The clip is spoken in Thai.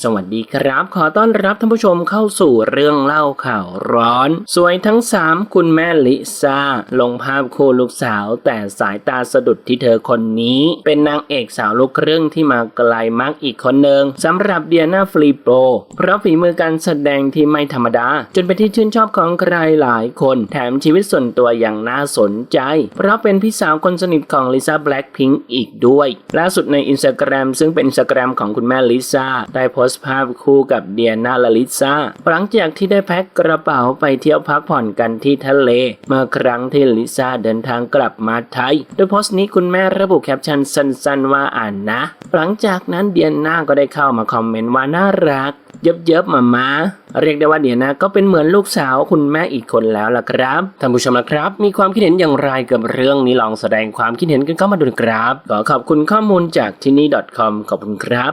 สวัสดีครับ ขอต้อนรับท่านผู้ชมเข้าสู่เรื่องเล่าข่าวร้อน สวยทั้ง 3 คุณแม่ลิซ่า ลงภาพคู่ลูกสาว แต่สายตาสะดุดที่เธอคนนี้ เป็นนางเอกสาวลูกครึ่งที่มาไกลมากอีกคนหนึ่งสำหรับเดียนาฟลีโปเพราะฝีมือการแสดงที่ไม่ธรรมดา จนเป็นที่ชื่นชอบของใครหลายคน แถมชีวิตส่วนตัวอย่างน่าสนใจ เพราะเป็นพี่สาวคนสนิทของลิซ่าแบล็คพิงค์อีกด้วยล่าสุดในอินสตาแกรมซึ่งเป็นอินสตาแกรมของคุณแม่ลิซ่าได้โพสต์ภาพคู่กับเดียนาละลิซาหลังจากที่ได้แพ็คกระเป๋าไปเที่ยวพักผ่อนกันที่ทะเล เมื่อครั้งที่ลิซ่าเดินทางกลับมาไทย โดยโพสต์นี้คุณแม่ระบุแคปชั่นสั้นๆว่าอ่านนะ หลังจากนั้นเดียนาก็ได้เข้ามาคอมเมนต์ว่าน่ารักเยิบเยิบๆมามาเรียกได้ว่าเดียนาก็เป็นเหมือนลูกสาวคุณแม่อีกคนแล้วล่ะครับท่านผู้ชมนะครับ มีความคิดเห็นอย่างไรกับเรื่องนี้ลองแสดงความคิดเห็นกันเข้ามาดูครับ ขอขอบคุณข้อมูลจากที่นี่ .com ขอบคุณครับ